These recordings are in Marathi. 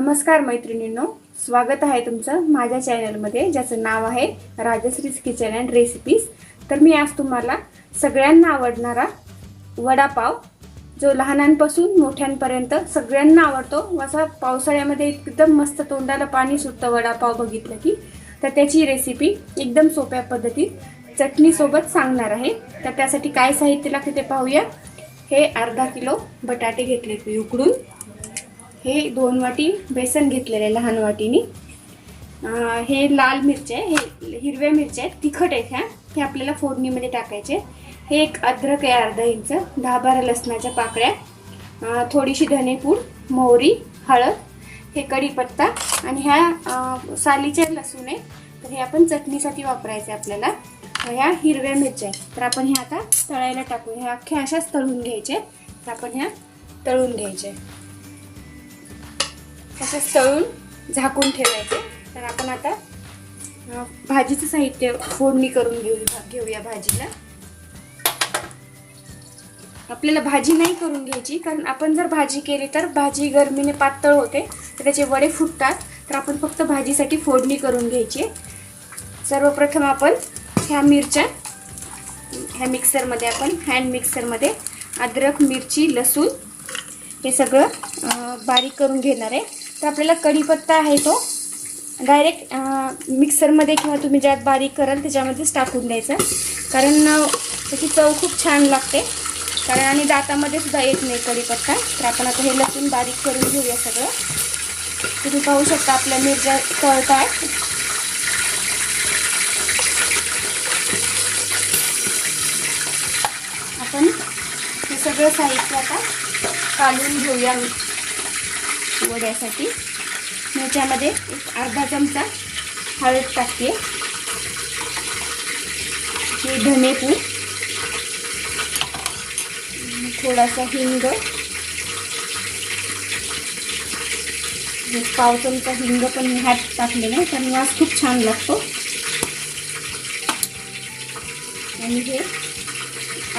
नमस्कार मैत्रिणींनो स्वागत आहे तुमचं माझ्या चॅनलमध्ये ज्याचं नाव आहे राजश्रीज किचन अँड रेसिपीज. तर मी आज तुम्हाला सगळ्यांना आवडणारा वडापाव जो लहानांपासून मोठ्यांपर्यंत सगळ्यांना आवडतो असा पावसाळ्यामध्ये एकदम मस्त तोंडाला पाणी सुटतं वडापाव बघितलं की तर त्याची रेसिपी एकदम सोप्या पद्धतीत चटणीसोबत सांगणार आहे. तर त्यासाठी काय साहित्य लागते ते पाहूया. हे अर्धा किलो बटाटे घेतले उकडून. हे दोन वाटी बेसन घेतलेले आहे लहान वाटीनी. हे लाल मिरच्या आहे हे हिरव्या मिरच्या आहेत तिखट आहेत ह्या. हे आपल्याला फोडणीमध्ये टाकायचे हे एक अद्रक आहे अर्धा इंच दहा बारा लसणाच्या पाकळ्या थोडीशी धनेपूड मोहरी हळद हे कढीपत्ता आणि ह्या सालीचे लसूण आहे. तर हे आपण चटणीसाठी वापरायचे आपल्याला. ह्या हिरव्या मिरच्या आहेत. तर आपण ह्या आता तळायला टाकू. ह्या अख्ख्या अशाच तळून घ्यायचे तर आपण ह्या तळून घ्यायचे तसंच तळून झाकून ठेवायचे. तर आपण आता भाजीचं साहित्य फोडणी करून घेऊ घेऊया भाजीला. आपल्याला भाजी नाही करून घ्यायची कारण आपण जर भाजी केली तर भाजी गरमीने पातळ होते तर त्याचे वडे फुटतात. तर आपण फक्त भाजीसाठी फोडणी करून घ्यायची. सर्वप्रथम आपण ह्या मिरच्या ह्या मिक्सरमध्ये आपण हँड मिक्सरमध्ये अद्रक मिरची लसूण हे सगळं बारीक करून घेणार आहे. तर आपल्याला कढीपत्ता आहे तो. डायरेक्ट मिक्सरमध्ये किंवा तुम्ही ज्यात बारीक कराल त्याच्यामध्येच टाकून द्यायचा. कारण त्याची चव खूप छान लागते. कारण आणि दातामध्ये सुद्धा येत नाही कढीपत्ता. तर आपण आता हे लसूण बारीक करून घेऊया सगळं. तुम्ही पाहू शकता आपल्या मिरच्या आहे आपण हे सगळं साहित्य आता काढून घेऊया वड्यासाठी. याच्यामध्ये एक अर्धा चमचा हळद टाकते. हे धनेपूड थोडासा हिंग. पाव चमचा हिंग पण मी ह्यात टाकले ना कारण वास खूप छान लागतो. आणि हे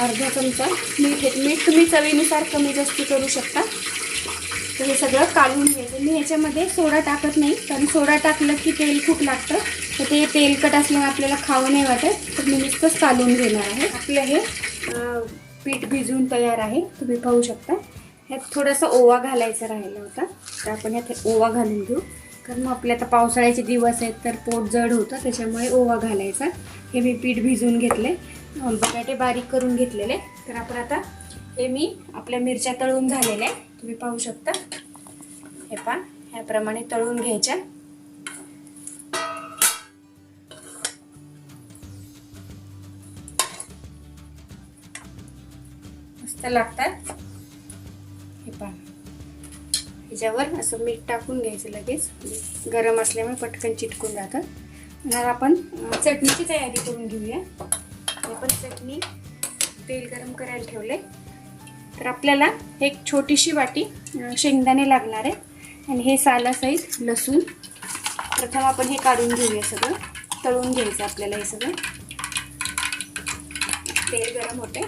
अर्धा चमचा मीठ आहे मीठ तुम्ही चवीनुसार कमी जास्ती करू शकता. तर हे सगळं काढून घ्यायचं. मी ह्याच्यामध्ये सोडा टाकत नाही कारण सोडा टाकलं की तेल खूप लागतं. तर ते तेलकट असल्यामुळे आपल्याला खावं नाही वाटत. तर मी नुसतंच काढून घेणार आहे. आपलं हे पीठ भिजवून तयार आहे. तुम्ही पाहू शकता. ह्यात थोडासा ओवा घालायचा राहिला होता. तर आपण ह्यात ओवा घालून घेऊ. कारण मग आपले आता पावसाळ्याचे दिवस आहेत तर पोट जड होतं. त्याच्यामुळे ओवा घालायचा. हे मी पीठ भिजवून घेतले बटाटे बारीक करून घेतलेले. तर आपण आता हे मी आपल्या मिरच्या तळून झालेल्या आहे तुम्ही पाहू शकता. हे पहा ह्याप्रमाणे तळून घ्यायच्या. मस्त लागतात. हे पहा. ह्याच्यावर असं मीठ टाकून घ्यायचं लगेच. म्हणजे गरम असल्यामुळे पटकन चिटकून जातं. आणि आपण चटणीची तयारी करून घेऊया. आपण चटणी तेल गरम करायला ठेवले तर आपल्याला एक छोटीशी वाटी शेंगदाणे लागणार आहे. आणि हे सालासहित लसूण. प्रथम आपण हे काढून घेऊया सगळं. तळून घ्यायचं आपल्याला हे सगळं. तेल गरम होते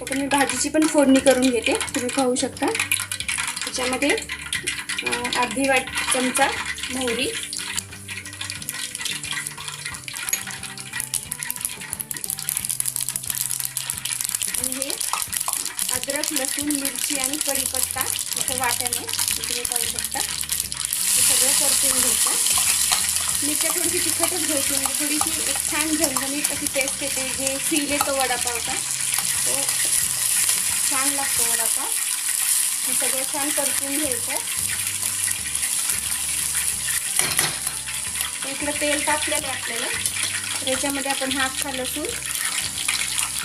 आता मी भाजीची पण फोडणी करून घेते. तुम्ही खाऊ शकता. त्याच्यामध्ये अर्धी वाट चमचा मोहरी. अद्रक लसूण मिरची आणि कढीपत्ता असं वाट्याने हे तुम्ही पाहू शकता हे सगळं परतून घ्यायचं. मिरच्या थोडीशी तिखटच घ्यायची म्हणजे थोडीशी एक छान झणझणीत अशी टेस्ट येते. जे फील येतो वडापावचा तो छान लागतो वडापाव. हे सगळं छान परतून घ्यायचं. इकडं तेल टाकलेलं आपल्याला. तर याच्यामध्ये आपण हाफ अख्खा लसूण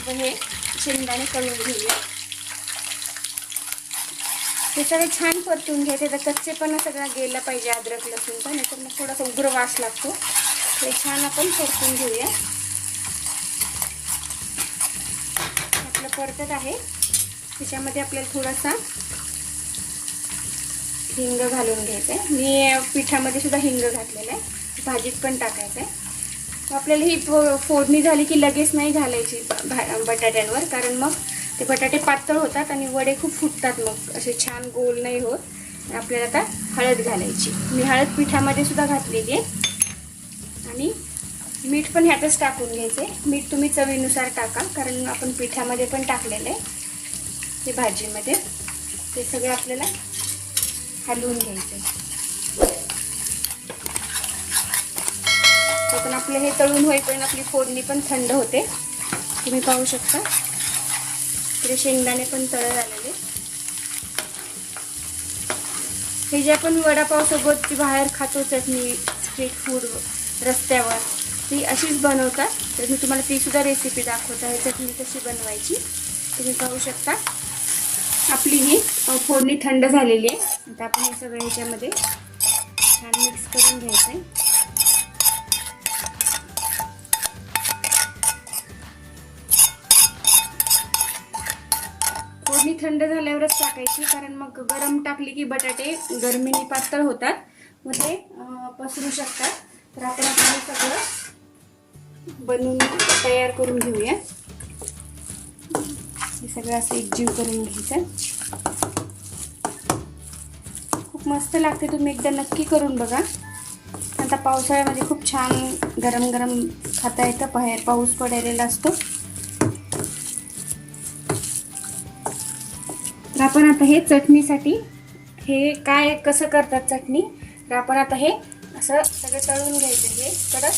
व हे शेंगदाणे करून घेऊया. हे सगळं छान परतून घ्यायचे. तर कच्चेपणा सगळा गेला पाहिजे अद्रक लसूण पण. याच्यात मग थोडासा उग्र वास लागतो. हे छान आपण परतून घेऊया. आपलं परतत आहे. त्याच्यामध्ये आपल्याला थोडासा हिंग घालून घ्यायचं आहे मी पिठामध्ये सुद्धा हिंग घातलेलं आहे. भाजीत पण टाकायचं आहे आपल्याला ही फो- फोडणी झाली की लगेच नाही घालायची भा- बटाट्यांवर. कारण मग ते बटाटे पातळ होतात आणि वडे खूप फुटतात मग. असे छान गोल नाही होत. आपल्याला आता हळद घालायची. मी हळद पिठामध्ये सुद्धा घातलेली आहे. आणि मीठ पण ह्यातच टाकून घ्यायचे. मीठ तुम्ही चवीनुसार टाका कारण आपण पिठामध्ये पण टाकलेलं आहे. ते भाजीमध्ये. ते सगळं आपल्याला हलवून घ्यायचं ते पण आपलं हे तळून होईपर्यंत आपली फोडणी पण थंड होते. तुम्ही पाहू शकता. इकडे शेंगदाणे पण तळ झालेले. हे जे आपण वडापावसोबत जी बाहेर खातो चटणी स्ट्रीट फूड रस्त्यावर ती अशीच बनवतात. तर मी तुम्हाला तीसुद्धा रेसिपी दाखवत आहे. चटणी कशी बनवायची तुम्ही पाहू शकता. आपली ही फोडणी थंड झालेली आहे. आता आपण हे सगळं ह्याच्यामध्ये छान मिक्स करून घ्यायचं आहे पाणी थंड झाल्यावरच टाकायची कारण मग गरम टाकली की बटाटे गरमीने पातळ होतात. मग ते पसरू शकतात. तर आपण आता हे सगळं बनवून तयार करून घेऊया. हे सगळं असं एकजीव करून घ्यायचं. खूप मस्त लागते तुम्ही एकदा नक्की करून बघा. आता पावसाळ्यामध्ये खूप छान गरम गरम खाता येतं बाहेर पाऊस पडलेला असतो. तर आपण आता हे चटणीसाठी हे काय कसं करतात चटणी? तर आपण आता हे असं सगळं तळून घ्यायचं हे कडक.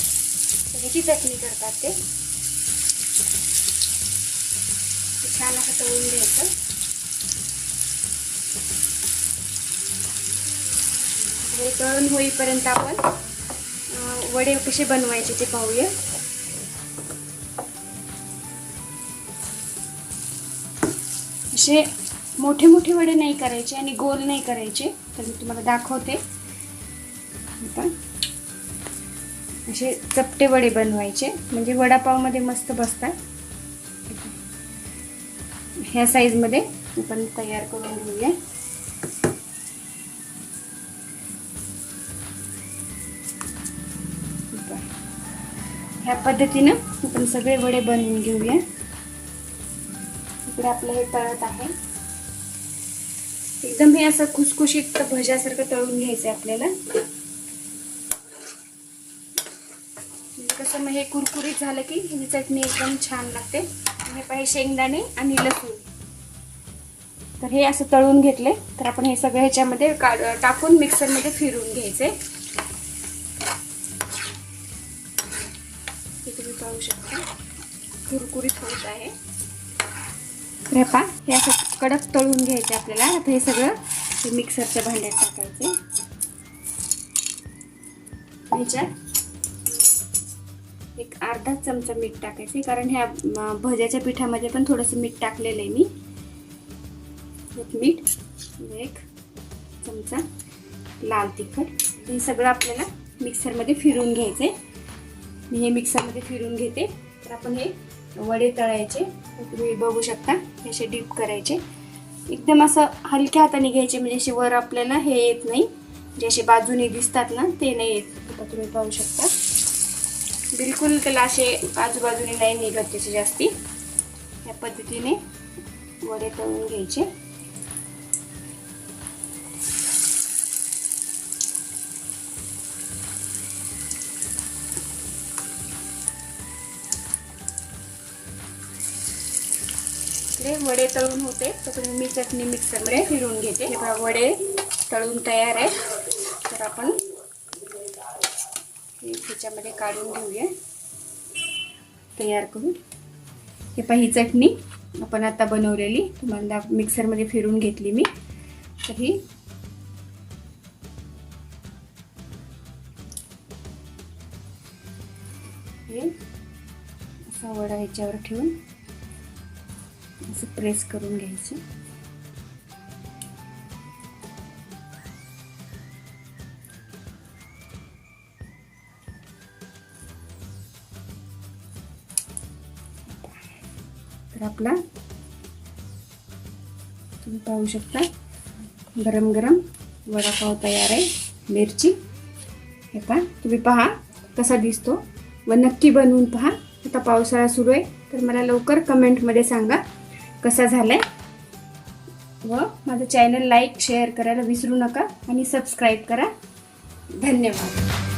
ह्याची चटणी करतात ते. छान असं तळून घ्यायचं. हे तळून होईपर्यंत आपण वडे कसे बनवायचे ते पाहूया. असे मोठे मोठे वडे नाही करायचे आणि गोल नाही करायचे. तर मी तुम्हाला दाखवते. आता असे चपटे वडे बनवायचे. म्हणजे वडापावमध्ये मस्त बसतात. ह्या साईजमध्ये आपण तयार करून घेऊया. ह्या पद्धतीनं आपण सगळे वडे बनवून घेऊया. इकडे आपलं हे तळत आहे. एकदम हे असं खुसखुशीत भज्यासारखं तळून घ्यायचं आहे आपल्याला. म्हणजे कसं मग हे कुरकुरीत झालं की ही चटणी एकदम छान लागते. हे पाहिजे शेंगदाणे आणि लसूण. तर हे असं तळून घेतले तर आपण हे सगळं ह्याच्यामध्ये टाकून मिक्सरमध्ये फिरून घ्यायचे हे तुम्ही पाहू शकता. कुरकुरीत होत आहे. हे हे असं कडक तळून घ्यायचे आपल्याला. आता हे सगळं मिक्सरच्या भांड्यात टाकायचे. ह्याच्यात एक अर्धा चमचा मीठ टाकायचे कारण ह्या भज्याच्या पिठामध्ये पण थोडंसं मीठ टाकलेलं आहे मी. एक मीठ एक चमचा लाल तिखट. हे सगळं आपल्याला मिक्सरमध्ये फिरून घ्यायचे मी हे मिक्सरमध्ये फिरून घेते. तर आपण हे वडे तळायचे. तुम्ही बघू शकता. हे असे डीप करायचे. एकदम असं हलक्या हाताने घ्यायचे म्हणजे असे वर आपल्याला हे येत नाही. जे असे बाजूने दिसतात ना ते नाही येत. तुम्ही पाहू शकता. बिलकुल त्याला असे आजूबाजूने नाही निघत त्याचे जास्ती. या पद्धतीने वडे तळून घ्यायचे. इकडे वडे तळून होते. तर मी चटणी मिक्सरमध्ये फिरून घेते. हे बघा वडे तळून तयार आहेत. तर आपण हे ह्याच्यामध्ये काढून घेऊया. तयार करून. हे पहा ही चटणी आपण आता बनवलेली. तुम्हाला मिक्सरमध्ये फिरून घेतली मी. तर ही असा वडा ह्याच्यावर ठेवून असं प्रेस करून घ्यायचं. तर आपला तुम्ही पाहू शकता गरम गरम वडापाव तयार आहे मिरची. हे पहा तुम्ही पहा कसा दिसतो. व नक्की बनवून पहा. आता पावसाळा सुरू आहे तर मला लवकर कमेंटमध्ये सांगा. कसा झालाय? व माझं चॅनल लाईक शेअर करायला विसरू नका आणि सबस्क्राईब करा. धन्यवाद.